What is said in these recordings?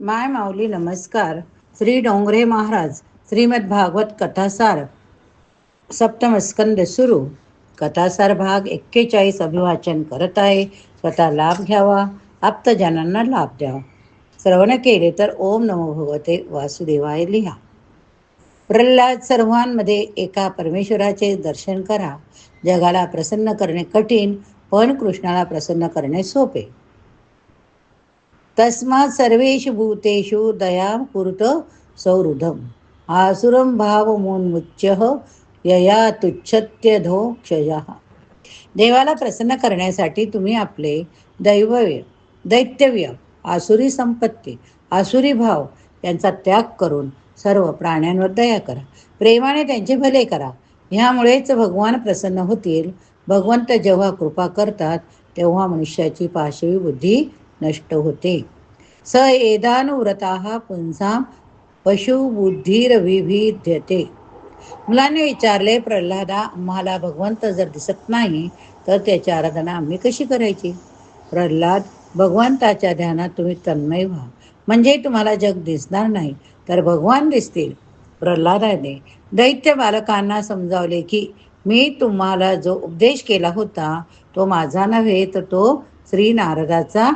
माय माऊली नमस्कार. श्री डोंगरे महाराज श्रीमद भागवत कथासार सप्तम स्कंद सुरू. कथासार भाग एक्केचाळीस अभिवाचन करत आहे. स्वतः लाभ घ्यावा आप्तजनांना लाभ द्यावा. श्रवण केले तर ओम नमो भगवते वासुदेवाय लिहा. प्रल्हाद सर्वांमध्ये एका परमेश्वराचे दर्शन करा. जगाला प्रसन्न करणे कठीण पण कृष्णाला प्रसन्न करणे सोपे. तस्मात् सर्वेषु भूतेषु दयां कुरुत सौहृदम। आसुरं भावमोन्मुच्य यया तुच्छत्यधो क्षय। देवाला प्रसन्न करण्यासाठी तुम्ही आपले दैवव्य दैत्यव्य आसुरी संपत्ती आसुरी भाव यांचा त्याग करून सर्व प्राण्यांवर दया करा। प्रेमाने त्यांचे भले करा। ह्यामुळेच भगवान प्रसन्न होतील। भगवंत जेव्हा कृपा करतात तेव्हा मनुष्याची पाशवी बुद्धी नष्ट होते. स एदानुव्रता पुंसा पशुबुद्धीरविभिद्यते मुलांनी विचारले प्रल्हादा आम्हाला भगवंत जर दिसत नाही तर त्याची आराधना आम्ही कशी करायची? प्रल्हाद भगवंताच्या ध्यानात तुम्ही तन्मय व्हा. म्हणजे तुम्हाला जग दिसणार नाही तर भगवान दिसतील. प्रल्हादाने दैत्य बालकांना समजावले की मी तुम्हाला जो उपदेश केला होता तो माझा नव्हे तर तो श्री नारदाचा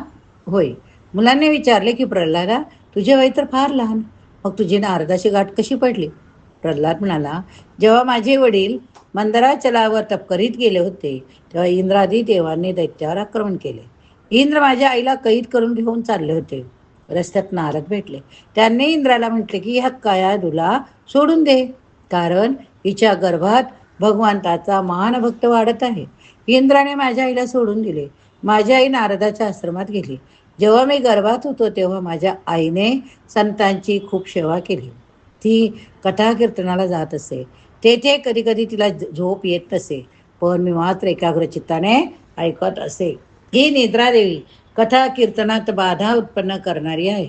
होय. मुलांनी विचारले की प्रल्हादा तुझे वय तर फार लहान. मग तुझी नारदाची गाठ कशी पडली? प्रल्हाद म्हणाला जेव्हा माझे वडील मंदराचलावर तप करीत गेले होते तेव्हा इंद्रादी देवांनी दैत्यावर आक्रमण केले. इंद्र माझ्या आईला कैद करून घेऊन चालले होते. रस्त्यात नारद भेटले. त्यांनी इंद्राला म्हटले की ह्या काया तुला सोडून दे. कारण हिच्या गर्भात भगवंताचा महान भक्त वाढत आहे. इंद्राने माझ्या आईला सोडून दिले. माझी आई नारदाच्या आश्रमात गेली. जेव्हा मी गर्भात होतो तेव्हा माझ्या आईने संतांची खूप सेवा केली. ती कथा कीर्तनाला जात असे. तेथे कधी कधी तिला झोप येत नसे पण मी मात्र एकाग्र चित्ताने ऐकत असे. ही निद्रादेवी कथा कीर्तनात बाधा उत्पन्न करणारी आहे.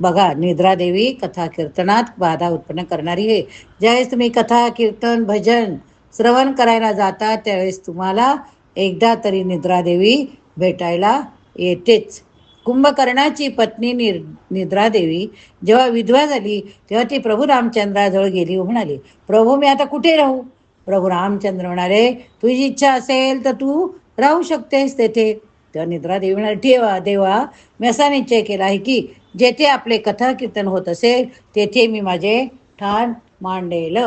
बघा निद्रादेवी कथा कीर्तनात बाधा उत्पन्न करणारी आहे. ज्यावेळेस तुम्ही कथा कीर्तन भजन श्रवण करायला जाता त्यावेळेस तुम्हाला एकदा तरी निद्रादेवी भेटायला येतेच. कुंभकर्णाची पत्नी निर निद्रादेवी जेव्हा विधवा झाली तेव्हा ती प्रभू रामचंद्राजवळ गेली म्हणाली प्रभू मी आता कुठे राहू? प्रभू रामचंद्र म्हणाले तुझी इच्छा असेल तर तू राहू शकतेस तेथे. तेव्हा निद्रादेवी म्हणाली ठेवा देवा मी असा निश्चय केला आहे की जेथे आपले कथा कीर्तन होत असेल तेथे मी माझे ठाण मांडेल.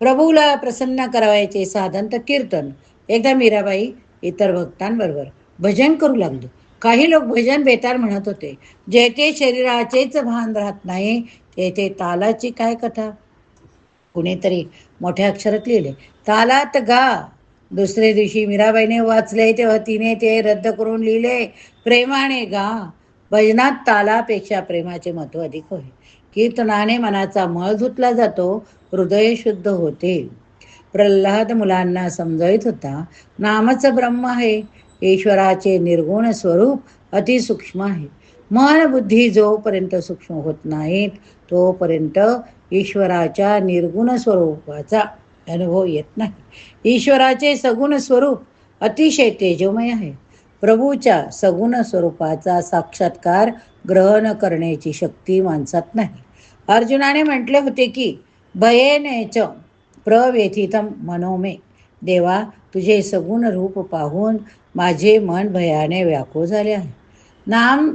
प्रभूला प्रसन्न करावायचे साधन तर कीर्तन. एकदा मीराबाई इतर भक्तांबरोबर भजन करू लागलो. काही लोक भजन बेतार म्हणत होते जेथे शरीराचेच भान राहत नाही तेथे तालाची काय कथा? कुणीतरी मोठ्या अक्षरात लिहिले तालात गा. दुसऱ्या दिवशी मीराबाईने वाचले तेव्हा तिने ते रद्द करून लिहिले प्रेमाने गा. भजनात तालापेक्षा प्रेमाचे महत्त्व अधिक होय. कीर्तनाने मनाचा मळ धुतला जातो हृदय शुद्ध होते. प्रल्हाद मुलांना समजवित होता. नामच ब्रह्म आहे. ईश्वराचे निर्गुण स्वरूप अतिसूक्ष्म आहे. मन बुद्धी जोपर्यंत सूक्ष्म होत नाहीत तोपर्यंत ईश्वराच्या निर्गुण स्वरूपाचा अनुभव येत नाही. ईश्वराचे सगुण स्वरूप अतिशय तेजोमय आहे. प्रभूच्या सगुण स्वरूपाचा साक्षात्कार ग्रहण करण्याची शक्ती माणसात नाही. अर्जुनाने म्हटले होते की भयेनेच प्रव्यथितम मनोमे देवा तुझे सगुण रूप पाहून माझे मन भयाने व्याकुळ झाले आहे. नाम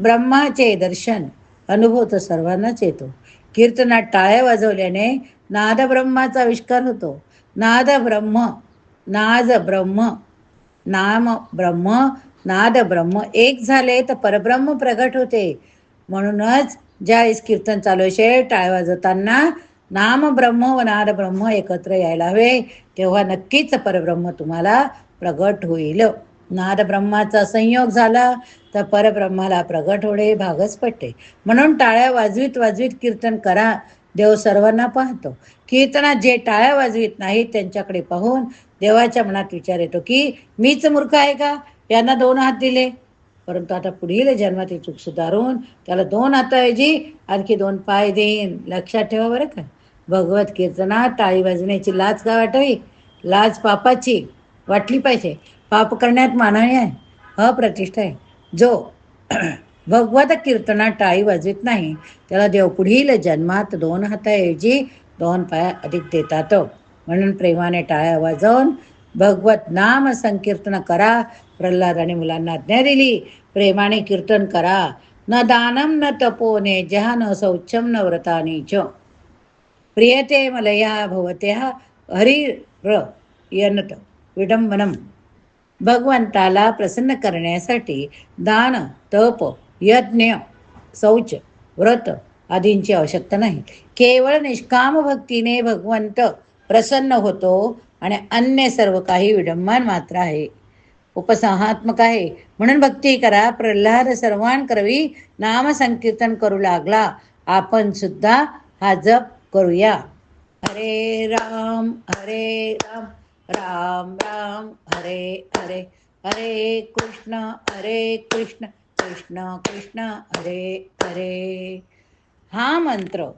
ब्रह्माचे दर्शन अनुभव तर सर्वांनाच येतो. कीर्तनात टाळ्या वाजवल्याने नाद ब्रह्माचा आविष्कार होतो. नाद ब्रह्म नाद ब्रह्म नाम ब्रह्म नाद ब्रह्म एक झाले तर परब्रह्म प्रगट होते. म्हणूनच ज्यावेळेस कीर्तन चालू असेल टाळ्या वाजवताना नाम ब्रह्म व नाद ब्रह्म एकत्र यायला हवे तेव्हा नक्कीच परब्रह्म तुम्हाला प्रगट होईल. नाद ब्रह्माचा संयोग झाला तर परब्रह्माला प्रगट होणे भागच पडते. म्हणून टाळ्या वाजवीत वाजवीत कीर्तन करा देव सर्वांना पाहतो. कीर्तनात जे टाळ्या वाजवीत नाहीत त्यांच्याकडे पाहून देवाच्या मनात विचार येतो की मीच मूर्ख आहे का? यांना दोन हात दिले. परंतु आता पुढील जन्माची चूक सुधारून त्याला दोन हाताऐवजी आणखी दोन पाय देईन. लक्षात ठेवा बरं का. भगवत कीर्तनात टाळी वाजण्याची लाज का वाटावी? लाज पापाची वाटली पाहिजे. पाप करण्यात मानाने आहे. अप्रतिष्ठा आहे. जो भगवत कीर्तनात टाळी वाजवित नाही त्याला देव पुढील जन्मात दोन हाताऐवजी दोन पाय अधिक देतात. म्हणून प्रेमाने टाळ्या वाजवून भगवत नाम संकीर्तन करा. प्रल्हादाने मुलांना आज्ञा दिली. प्रेमाने कीर्तन करा. न दानम न तपोने जहा न शौचम न व्रतानी च. प्रियते मलया भवत्या हरिर यनत विडंबनम भगवंताला प्रसन्न करण्यासाठी दान तप यज्ञ शौच व्रत आदींची आवश्यकता नाही. केवळ निष्काम भक्तीने भगवंत प्रसन्न होतो आणि अन्य सर्व काही विडंबन मात्र आहे. उपसंहात्मक आहे. म्हणून भक्ती करा प्रल्हाद सर्वांकरवी नामसंकीर्तन करू लागला. आपण सुद्धा हा जप करूया. हरे राम हरे राम राम राम हरे हरे हरे कृष्ण हरे कृष्ण कृष्ण कृष्ण हरे हरे. हा मंत्र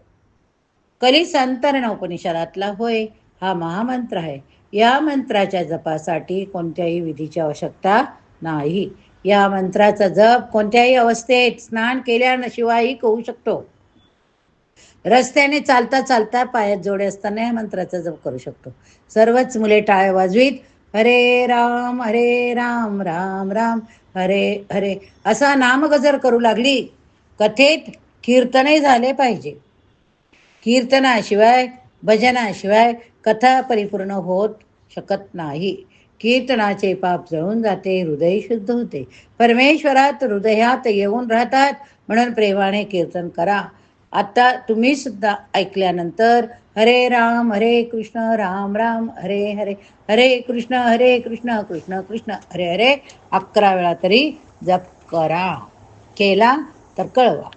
कली संतरण उपनिषदातला होय हा महामंत्र आहे. या मंत्राच्या जपासाठी कोणत्याही विधीची आवश्यकता नाही. या मंत्राचा जप कोणत्याही अवस्थेत स्नान केल्याशिवायही होऊ शकतो. रस्त्याने चालता चालता पायात जोडे असताना या मंत्राचा जप करू शकतो. सर्वच मुले टाळ वाजवीत हरे राम हरे राम राम राम हरे हरे. असा नामगजर करू लागली कथेत कीर्तनही झाले पाहिजे. कीर्तनाशिवाय भजनाशिवाय कथा परिपूर्ण होत शकत नाही. कीर्तनाचे पाप जळून जाते हृदय शुद्ध होते. परमेश्वरात हृदयात येऊन राहतात म्हणून प्रेमाने कीर्तन करा. आता तुम्ही सुद्धा ऐकल्यानंतर हरे राम हरे कृष्ण राम राम हरे हरे हरे कृष्ण हरे कृष्ण कृष्ण कृष्ण हरे हरे. अकरा वेळा तरी जप करा. केला तर कळवा.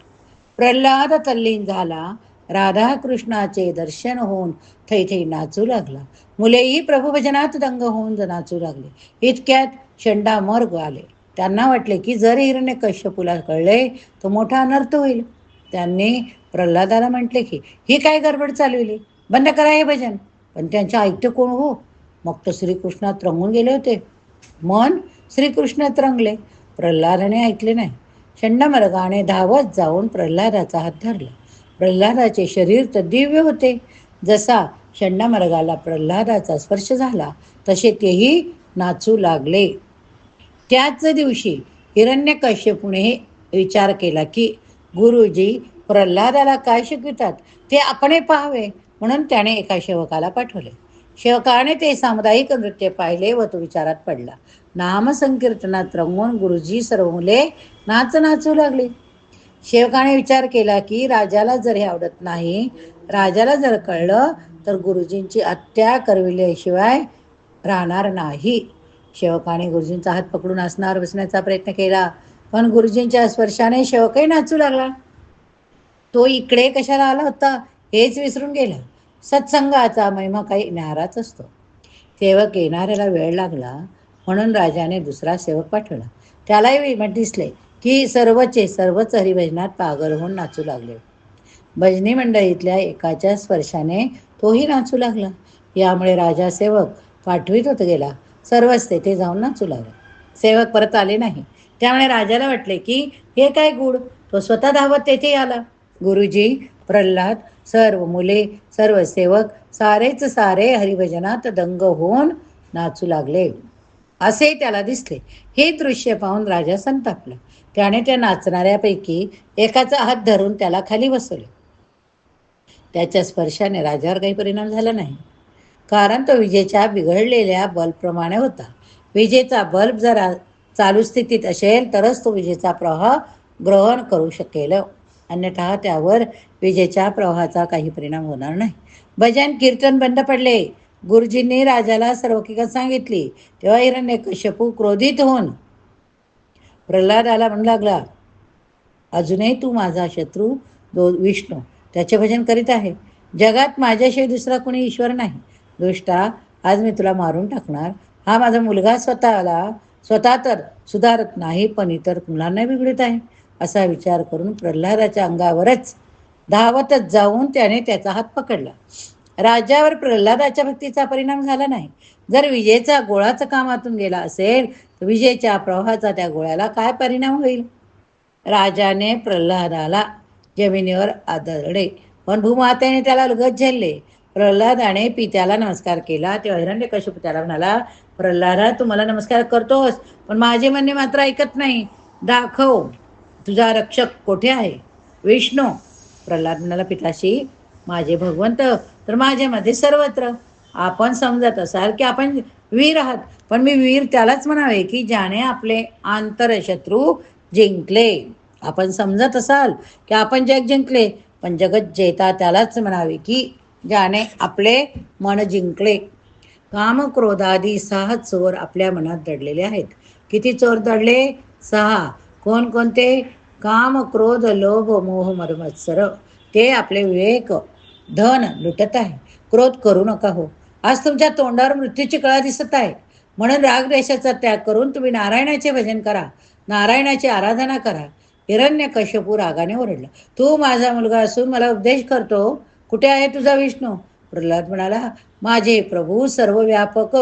प्रल्हाद तल्लीन झाला. राधाकृष्णाचे दर्शन होऊन थैथे नाचू लागला. मुलेही प्रभुभजनात दंग होऊन नाचू लागले. इतक्यात शंडा मर्ग आले. त्यांना वाटले की जर हिरण्य कश्यपूला कळले तर मोठा अनर्थ होईल. त्यांनी प्रल्हादाला म्हटले की ही काय गडबड चालविली? बंद करा हे भजन. पण त्यांच्या ऐकते कोण हो? मग तर श्रीकृष्णात रंगून गेले होते. मन श्रीकृष्णात रंगले. प्रल्हादाने ऐकले नाही. शंडमर्गाने धावत जाऊन प्रल्हादाचा हात धरला. प्रल्हादाचे शरीर तर दिव्य होते. जसा शंडामर्गाला प्रल्हादाचा स्पर्श झाला तसे तेही नाचू लागले. त्याच दिवशी हिरण्यकश्यपुने विचार केला की गुरुजी प्रल्हादाला काय शिकवितात ते आपण पाहावे. म्हणून त्याने एका शेवकाला पाठवले. शेवकाने ते सामुदायिक नृत्य पाहिले व तो विचारात पडला. नामसंकीर्तनात रंगून गुरुजी सर्व मुले नाच नाचू लागली. शेवकाने विचार केला की राजाला जर हे आवडत नाही राजाला जर कळलं तर गुरुजींची हत्या करविल्याशिवाय राहणार नाही. शेवकाने गुरुजींचा हात पकडून असणार बसण्याचा प्रयत्न केला. पण गुरुजींच्या स्पर्शाने शेवकही नाचू लागला. तो इकडे कशाला आला होता? हेच विसरून गेला. सत्संगाचा महिमा काही नाराच असतो. सेवक येणाऱ्याला वेळ लागला म्हणून राजाने दुसरा सेवक पाठवला. त्यालाही दिसले की सर्वचे सर्वच हरिभजनात पागल होऊन नाचू लागले. भजनी मंडळीतल्या एकाच्या स्पर्शाने तोही नाचू लागला. यामुळे राजा सेवक पाठवित होत गेला. सर्वच तेथे जाऊन नाचू लागला. सेवक परत आले नाही. त्यामुळे राजाला वाटले की हे काय गुड तो स्वतः धावत तेथे आला. गुरुजी प्रल्हाद सर्व मुले सर्व सेवक सारेच सारे हरिभजनात दंग होऊन नाचू लागले. असे त्याला दिसले. हे दृश्य पाहून राजा संतापला. त्याने त्या नाचणाऱ्यापैकी एकाचा हात धरून त्याला खाली बसवले. त्याच्या स्पर्शाने राजावर काही परिणाम झाला नाही. कारण तो विजेच्या बिघडलेल्या बल्बप्रमाणे होता. विजेचा बल्ब जर चालू स्थितीत असेल तरच तो विजेचा प्रवाह ग्रहण करू शकेल. अन्यथा त्यावर विजेच्या प्रवाहाचा काही परिणाम होणार नाही. भजन कीर्तन बंद पडले. गुरुजींनी राजाला सर्व हकीकत सांगितली. तेव्हा हिरण्य कश्यपू क्रोधित होऊन प्रल्हादाला म्हणू लागला अजूनही तू माझा शत्रू दो विष्णू त्याचे भजन करीत आहे. जगात माझ्याशिवाय दुसरा कोणी ईश्वर नाही. दुष्टा आज मी तुला मारून टाकणार. हा माझा मुलगा स्वतःला स्वतः तर सुधारत नाही पण इतर मुलांना बिघडत आहे. असा विचार करून प्रल्हादाच्या अंगावरच धावतच जाऊन त्याने त्याचा हात पकडला. राजावर प्रल्हादाच्या भक्तीचा परिणाम झाला नाही. जर विजेचा गोळाचा कामातून गेला असेल तर विजेच्या प्रवाहाचा त्या गोळ्याला काय परिणाम होईल? राजाने प्रल्हादाला जमिनीवर आदळले. पण भूमातेने त्याला लगत झेलले. प्रल्हादाने पित्याला नमस्कार केला. तेव्हा हिरण्य कश्यप त्याला म्हणाला प्रल्हादा तू मला नमस्कार करतोस पण माझे म्हणणे मात्र ऐकत नाही. दाखव. तुझा रक्षक कोठे आहे? विष्णू. प्रल्हाद म्हणाला पिताशी माझे भगवंत तर माझ्यामध्ये सर्वत्र. आपण समजत असाल की आपण वीर आहात पण मी वीर त्यालाच म्हणावे की ज्याने आपले आंतरशत्रू जिंकले. आपण समजत असाल की आपण जग जिंकले पण जगत जेता त्यालाच म्हणावे की ज्याने आपले मन जिंकले. काम क्रोधादी सहा चोर आपल्या मनात दडलेले आहेत. किती चोर दडले? सहा. कोणकोणते काम क्रोध लोभ मोह मरमत्सर ते आपले विवेक धन लुटत आहे. क्रोध करू नका हो. आज तुमच्या तोंडावर मृत्यूची कळा दिसत आहे. म्हणून रागद्वेषाचा त्याग करून तुम्ही नारायणाचे भजन करा. नारायणाची आराधना करा. हिरण्य कश्यपू रागाने ओरडला. तू माझा मुलगा असून मला उपदेश करतो. कुठे आहे तुझा विष्णू? प्रल्हाद म्हणाला माझे प्रभू सर्व व्यापक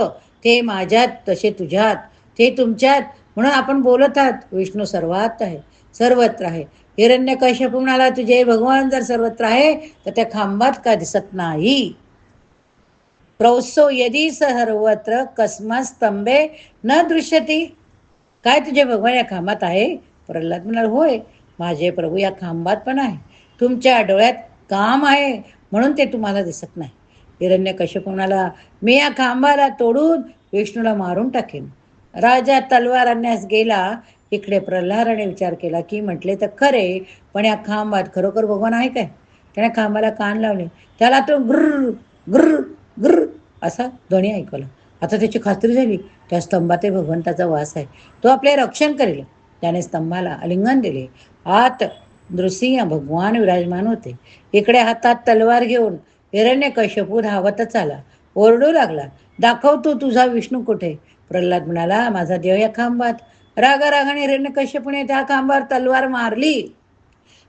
ते माझ्यात तसे तुझ्यात. ते तुमच्यात. म्हणून आपण बोलत आहात विष्णू सर्वात आहे सर्वत्र आहे. हिरण्य कश्यप म्हणाला तुझे भगवान जर सर्वत्र आहे तर त्या खांबात का दिसत नाही. प्रौसो यदी सर्वत्र कस्मा स्तंभे न दृश्यती काय तुझे भगवान या खांबात आहे? प्रल्हाद म्हणाल होय माझे प्रभू या खांबात पण आहे. तुमच्या डोळ्यात काम आहे म्हणून ते तुम्हाला दिसत नाही. हिरण्य कश्यप म्हणाला मी या खांबाला तोडून विष्णूला मारून टाकेन. राजा तलवार आणण्यास गेला. इकडे प्रल्हादाने विचार केला की म्हटले तर खरे पण या खांबात खरोखर भगवान आहे काय? त्याने खांबाला कान लावले. त्याला तो ग्र ग्र ग्र असा ध्वनी ऐकवला. आता त्याची खात्री झाली त्या स्तंभात भगवंताचा वास आहे. तो आपले रक्षण करेल. त्याने स्तंभाला आलिंगन दिले. आत नृसिंह भगवान विराजमान होते. इकडे हातात तलवार घेऊन हिरण्य कश्यपू धावतच आला. ओरडू लागला दाखवतो तुझा विष्णू कुठे? प्रल्हाद म्हणाला माझा देव या खांबात. रागा रागाने हिरण्य त्या खांबावर तलवार मारली.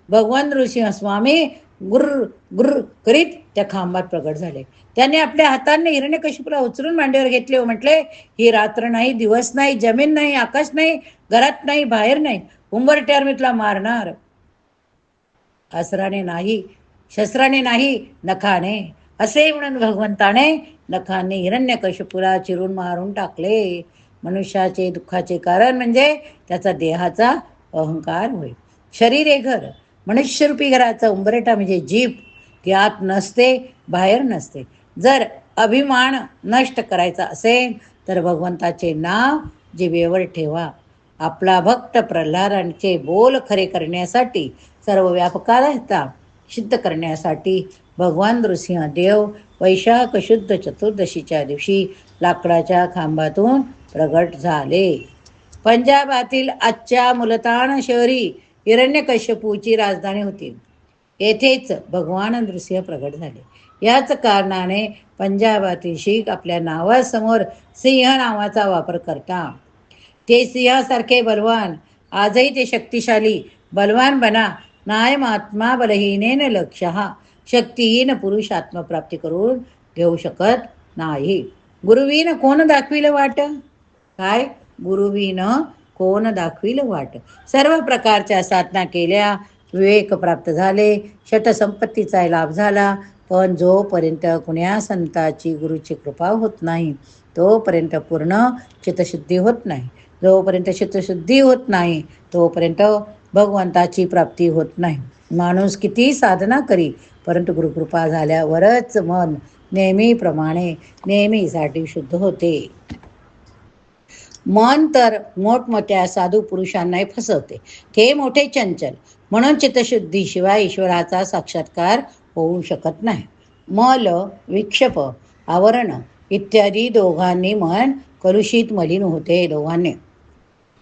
भगवान ऋषी स्वामी गुर्र गुर्र करीत त्या खांबात प्रगट झाले. त्याने आपल्या हाताने हिरण्यकशिपला उचलून मांडीवर घेतले व म्हटले ही रात्र नाही दिवस नाही जमीन नाही आकाश नाही घरात नाही बाहेर नाही. उंबरट्यावर मी तुला मारणार. असराने नाही शस्त्राने नाही नखाने. असे म्हणून भगवंताने नखाने हिरण्य चिरून मारून टाकले. मनुष्याचे दुःखाचे कारण म्हणजे त्याचा देहाचा अहंकार होय. शरीर हे घर. मनुष्यरूपी घराचा उंबरेटा म्हणजे जीभ. ती आत नसते बाहेर नसते. जर अभिमान नष्ट करायचा असेल तर भगवंताचे नाव जिभेवर ठेवा. आपला भक्त प्रल्हादांचे बोल खरे करण्यासाठी सर्व व्यापकाला सिद्ध करण्यासाठी भगवान नृसिंहदेव वैशाख शुद्ध चतुर्दशीच्या दिवशी लाकडाच्या खांबातून प्रगट झाले. पंजाबातील आजच्या मुलतान शहरी हिरण्यकश्यपूची राजधानी होती. येथेच भगवान नृसिंह प्रगट झाले. याच कारणाने पंजाबातील शीख आपल्या नावासमोर सिंह नावाचा वापर करता ते सिंहासारखे बलवान आजही ते शक्तिशाली बलवान बना नाय महात्मा बलहीनेन लक्ष शक्तीहीन पुरुष आत्मप्राप्ती करून घेऊ शकत नाही. गुरुवीन कोण दाखविलं वाट? काय? गुरुवीन कोण दाखविल वाट? सर्व प्रकारच्या साधना केल्या विवेक प्राप्त झाले षटसंपत्तीचा लाभ झाला पण जोपर्यंत कुण्या संताची गुरुची कृपा होत नाही तोपर्यंत पूर्ण चितशुद्धी होत नाही. जोपर्यंत चितशुद्धी होत नाही तोपर्यंत भगवंताची प्राप्ती होत नाही. माणूस किती साधना करी परंतु गुरुकृपा झाल्यावरच मन नेहमीप्रमाणे नेहमीसाठी शुद्ध होते. मन तर मोठमोठ्या साधू पुरुषांनाही फसवते. ते मोठे चंचल. म्हणून चित्तशुद्धीशिवाय ईश्वराचा साक्षात्कार होऊ शकत नाही. मल विक्षेप आवरण इत्यादी दोघांनी मन कलुषित मलिन होते दोघांनी.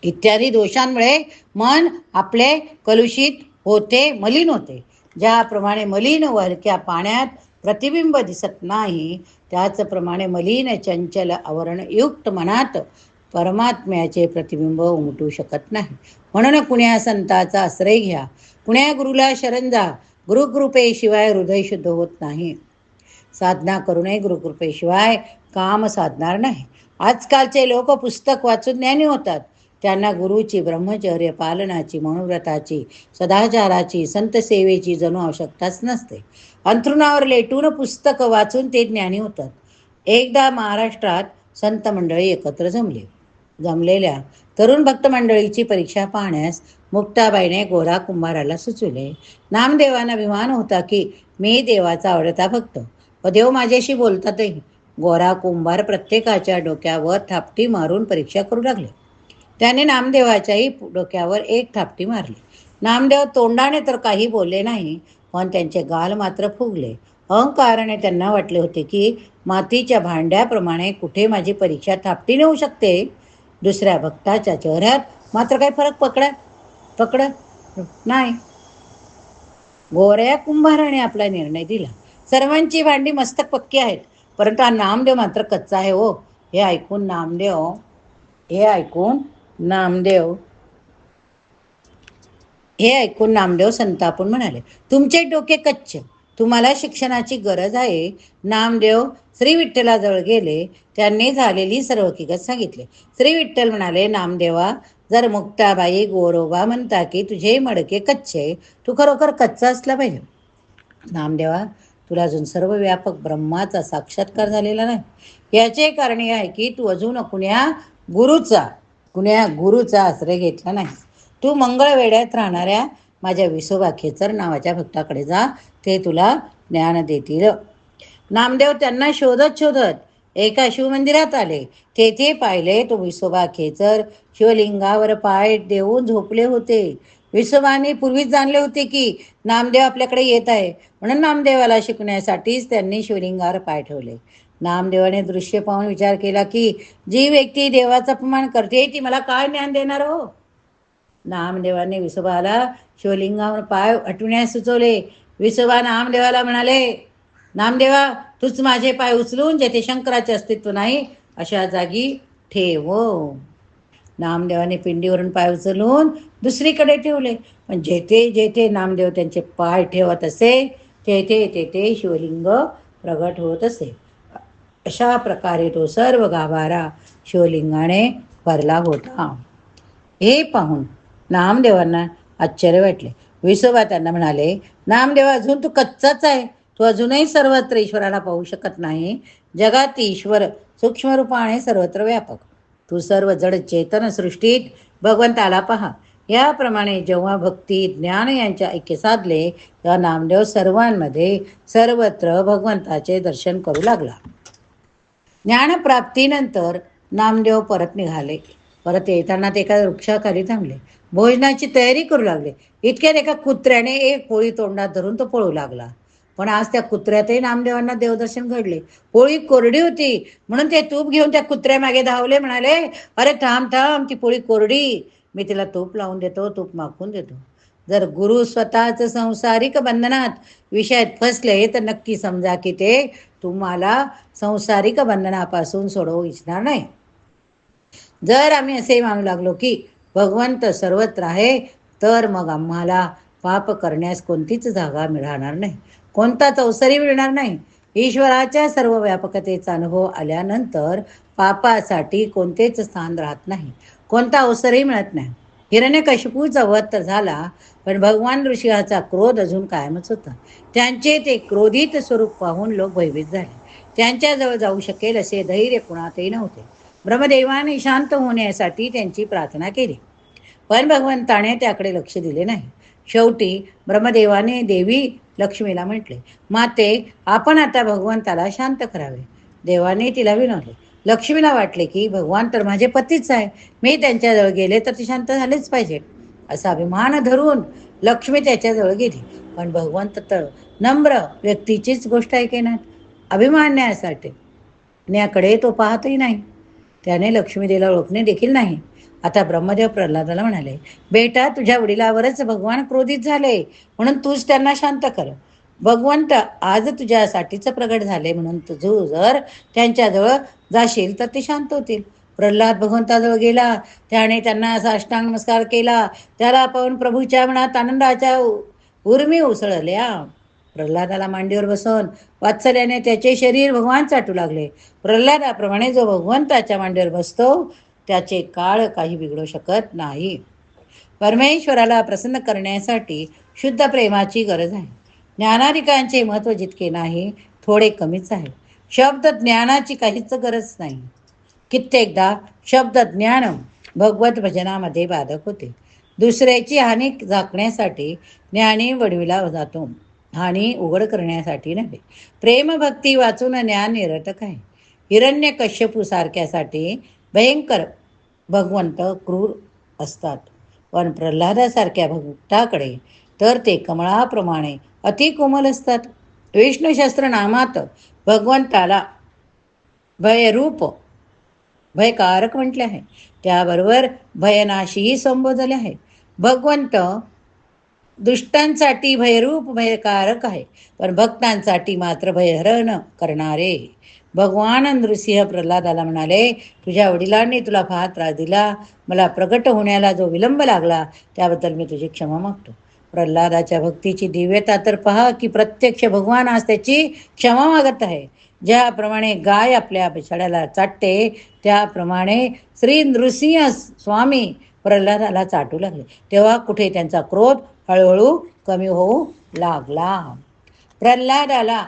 इत्यादी दोषांमुळे मन आपले कलुषित होते मलिन होते. ज्याप्रमाणे मलिन वरक्या पाण्यात प्रतिबिंब दिसत नाही त्याचप्रमाणे मलिन चंचल आवरणयुक्त मनात परमात्म्याचे प्रतिबिंब उमटू शकत नाही. म्हणून कुण्या संताचा आश्रय घ्या. कुण्या गुरुला शरण जा. गुरुकृपेशिवाय हृदय शुद्ध होत नाही. साधना करूनही गुरुकृपेशिवाय काम साधणार नाही. आजकालचे लोक पुस्तक वाचून ज्ञानी होतात. त्यांना गुरुची ब्रह्मचर्य पालनाची मनोव्रताची सदाचाराची संतसेवेची जणू आवश्यकताच नसते. अंथरुणावर लेटून पुस्तकं वाचून ते ज्ञानी होतात. एकदा महाराष्ट्रात संत मंडळी एकत्र जमली. जमलेल्या तरुण भक्त मंडळीची परीक्षा पाहण्यास मुक्ताबाईने गोरा कुंभाराला सुचवले. नामदेवांना अभिमान होता की मी देवाचा आवडता भक्त. व देव माझ्याशी बोलतातही. गोरा कुंभार प्रत्येकाच्या डोक्यावर थापटी मारून परीक्षा करू लागले. त्याने नामदेवाच्याही डोक्यावर एक थापटी मारली. नामदेव तोंडाने तर काही बोलले नाही पण त्यांचे गाल मात्र फुगले. अहंकाराने त्यांना वाटले होते की मातीच्या भांड्याप्रमाणे कुठे माझी परीक्षा थापटी नेऊ शकते? दुसऱ्या भक्ताच्या चेहऱ्यात मात्र काही फरक पकडा पकड नाही. गोऱ्या कुंभाराने आपला निर्णय दिला. सर्वांची भांडी मस्तक पक्की आहेत परंतु हा नामदेव मात्र कच्चा आहे हो. हे ऐकून नामदेव हे ऐकून नामदेव. हे ऐकून नामदेव संतापून म्हणाले तुमचे डोके कच्छ तुम्हाला शिक्षणाची गरज आहे. नामदेव श्री विठ्ठलाजवळ गेले. त्यांनी झालेली सर्व हकीकत सांगितले. श्री विठ्ठल म्हणाले नामदेवा जर मुक्ताबाई गोरोबा म्हणता की तुझे मडके कच्चे तू खरोखर कच्चा असला पाहिजे. नामदेवा तुला अजून सर्व व्यापक ब्रह्माचा साक्षात्कार झालेला नाही. याचे कारण हे आहे की तू अजून कुण्या गुरुचा कुण्या गुरुचा आश्रय घेतला नाही. तू मंगळवेड्यात राहणाऱ्या माझ्या विसोबा खेचर नावाच्या भक्ताकडे जा. ते तुला ज्ञान देतील. नामदेव त्यांना शोधत शोधत एका शिवमंदिरात आले. तेथे पाहिले तो विसोबा खेचर शिवलिंगावर पाय देऊन झोपले होते. विसोबाने पूर्वीच जाणले होते की नामदेव आपल्याकडे येत आहे. म्हणून नामदेवाला शिकण्यासाठीच त्यांनी शिवलिंगावर पाय ठेवले. नामदेवाने दृश्य पाहून विचार केला की जी व्यक्ती देवाचा अपमान करते ती मला काय ज्ञान देणार हो? नामदेवाने विसोबाला शिवलिंगावर पाय अटविण्यास सुचवले. विसोबा नामदेवाला म्हणाले नामदेवा तूच माझे पाय उचलून जेथे शंकराचे अस्तित्व नाही अशा जागी ठेव. नामदेवाने पिंडीवरून पाय उचलून दुसरीकडे ठेवले. पण जेथे जेथे नामदेव त्यांचे पाय ठेवत असे तेथे तेथे शिवलिंग प्रगट होत असे. अशा प्रकारे तो सर्व गाभारा शिवलिंगाने भरला होता. हे पाहून नामदेवांना आश्चर्य वाटले. विसोबा त्यांना म्हणाले नामदेवा अजून तू कच्चाच आहे. तू अजूनही सर्वत्र ईश्वराला पाहू शकत नाही. जगात ईश्वर सूक्ष्म रूपाने सर्वत्र व्यापक. तू सर्व जड चेतन सृष्टीत भगवंताला पहा. याप्रमाणे जेव्हा भक्ती ज्ञान यांच्या ऐक्य साधले तेव्हा नामदेव सर्वांमध्ये सर्वत्र भगवंताचे दर्शन करू लागला. ज्ञानप्राप्तीनंतर नामदेव परत निघाले. परत येताना ते एका वृक्षाखाली थांबले. भोजनाची तयारी करू लागले. इतक्यात एका कुत्र्याने एक पोळी तोंडात धरून तो पळू लागला. पण आज त्या कुत्र्यातही नामदेवांना देवदर्शन घडले. पोळी कोरडी होती. म्हणून ते तूप घेऊन त्या कुत्र्यामागे धावले. म्हणाले अरे थांब थांब ती पोळी कोरडी. मी तिला तूप लावून देतो तूप माखून देतो. जर गुरु स्वतःच संसारिक बंधनात विषयात फसले तर नक्की समजा की ते तुम्हाला संसारिक बंधनापासून सोडवू इच्छणार नाही. जर आम्ही असे मानू लागलो की भगवंत सर्वत्र आहे तर मग आम्हाला पाप करण्यास कोणतीच जागा मिळणार नाही. कोणताच अवसरही मिळणार नाही. ईश्वराच्या सर्व व्यापकतेचा अनुभव आल्यानंतर पापासाठी कोणतेच स्थान राहत नाही. कोणता अवसरही मिळत नाही. हिरण्यकशिपूचा वध झाला पण भगवान ऋषिहाचा क्रोध अजून कायमच होता. त्यांचे ते क्रोधित स्वरूप पाहून लोक भयभीत झाले. त्यांच्याजवळ जाऊ शकेल असे धैर्य कुणातही नव्हते. ब्रह्मदेवाने शांत होण्यासाठी त्यांची प्रार्थना केली. पण भगवंताने त्याकडे लक्ष दिले नाही. शेवटी ब्रह्मदेवाने देवी लक्ष्मीला म्हटले माते आपण आता भगवंताला शांत करावे. देवाने तिला विनवले लक्ष्मीला वाटले की भगवान तर माझे पतीच आहे. मी त्यांच्याजवळ गेले तर ते शांत झालेच पाहिजे. असा अभिमान धरून लक्ष्मी त्याच्याजवळ गेली. पण भगवंत तर नम्र व्यक्तीचीच गोष्ट ऐकेनात अभिमान्यासाठी न्याकडे तो पाहतही नाही. त्याने लक्ष्मीदेला ओळखणे देखील नाही. आता ब्रह्मदेव प्रल्हादाला म्हणाले बेटा तुझ्या वडिलावरच भगवान क्रोधित झाले म्हणून तूच त्यांना शांत कर. भगवंत आज तुझ्यासाठीच प्रगट झाले म्हणून तू जर त्यांच्याजवळ जाशील तर ते शांत होतील. प्रल्हाद भगवंताजवळ गेला त्याने त्यांना असा अष्टांग नमस्कार केला. त्याला पाहून प्रभूच्या मनात आनंदाच्या उर्मी उसळल्या प्रल्हादाला मांडीवर बसवून वात्सल्याने त्याचे शरीर भगवान चाटू लागले. प्रल्हादाप्रमाणे जो भगवंताच्या मांडीवर बसतो त्याचे काळ काही बिघडू शकत नाही. परमेश्वराला प्रसन्न करण्यासाठी शुद्ध प्रेमाची गरज आहे. ज्ञानाधिकांचे महत्त्व जितके नाही थोडे कमीच आहे. शब्द ज्ञानाची काहीच गरज नाही. कित्येकदा शब्द ज्ञान भगवत भजनामध्ये बाधक होते. दुसऱ्याची हानी झाकण्यासाठी ज्ञानी वडविला जातो. हानी उघड करण्यासाठी नव्हे. प्रेमभक्ती वाचून ज्ञान निरटक आहे. हिरण्य कश्यपू सारख्यासाठी भयंकर भगवंत क्रूर असतात. पण प्रल्हादासारख्या भक्ताकडे तर ते कमळाप्रमाणे अतिकोमल असतात. विष्णुशास्त्र नामात भगवंताला भयरूप भयकारक म्हटले आहे. त्याबरोबर भयनाशीही संबोधले आहे. भगवंत दुष्टांसाठी भयरूप भयकारक आहे. पण भक्तांसाठी मात्र भयहरण करणारे. भगवान नृसिंह प्रल्हादाला म्हणाले तुझ्या वडिलांनी तुला फार त्रास दिला. मला प्रगट होण्याला जो विलंब लागला त्याबद्दल मी तुझी क्षमा मागतो. प्रल्हादाच्या भक्तीची दिव्यता. तर पहा की प्रत्यक्ष भगवान आज त्याची क्षमा मागत आहे. ज्याप्रमाणे गाय आपल्या बिछाड्याला चाटते त्याप्रमाणे श्री नृसिंह स्वामी प्रल्हादाला चाटू लागले. तेव्हा कुठे त्यांचा क्रोध हळूहळू कमी होऊ लागला. प्रल्हादाला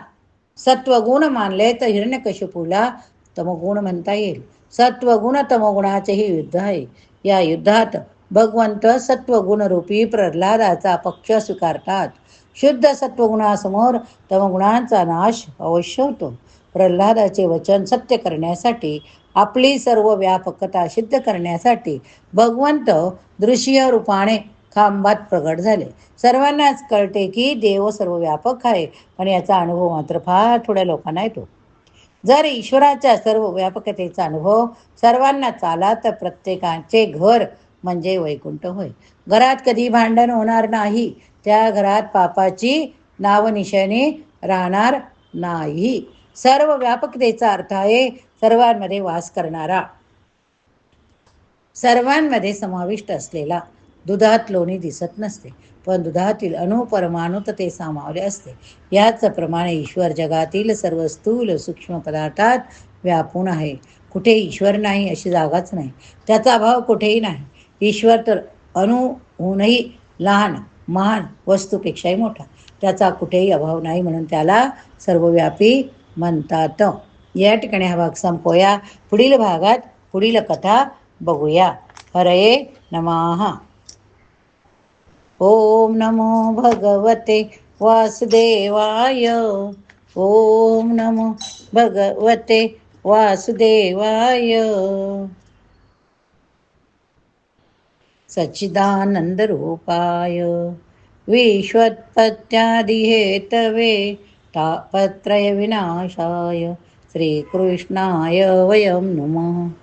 सत्वगुण मानले तर हिरण्यकशिपूला तमगुण म्हणता येईल. सत्वगुण तमगुणाचेही युद्ध आहे. या युद्धात भगवंत सत्वगुणरूपी प्रल्हादाचा पक्ष स्वीकारतात. शुद्ध सत्वगुणासमोर तमगुणांचा नाश अवश्य होतो. प्रल्हादाचे वचन सत्य करण्यासाठी आपली सर्व व्यापकता सिद्ध करण्यासाठी भगवंत दृश्य रूपाने खांबात प्रगट झाले. सर्वांनाच कळते की देव सर्व व्यापक आहे पण याचा अनुभव मात्र फार थोड्या लोकांना येतो. जर ईश्वराच्या सर्व व्यापकतेचा अनुभव सर्वांना आला तर प्रत्येकाचे घर म्हणजे वैकुंठ होय. घरात कधी भांडण होणार नाही त्या घरात पापाची नावनिशाणी राहणार नाही. सर्व व्यापकतेचा अर्थ आहे सर्वांमध्ये वास करणारा. सर्वांमध्ये समाविष्ट असलेला. दुधात लोणी दिसत नसते पण दुधातील अणुपरमाणुत ते सामावले असते. याच प्रमाणे ईश्वर जगातील सर्व स्थूल सूक्ष्म पदार्थात व्यापून आहे. कुठे ईश्वर नाही अशी जागाच नाही. त्याचा अभाव कुठेही नाही. ईश्वर तर अणुहूनही लहान महान वस्तूपेक्षाही मोठा. त्याचा कुठेही अभाव नाही म्हणून त्याला सर्वव्यापी म्हणतात. या ठिकाणी हा भाग संपवूया. पुढील भागात पुढील कथा बघूया. हरये नमः. ओम नमो भगवते वासुदेवाय. ओम नमो भगवते वासुदेवाय. सच्चिदानन्दरूपाय। विश्वत्पत्यादिहेतवे तापत्रयविनाशाय श्रीकृष्णाय वयं नमः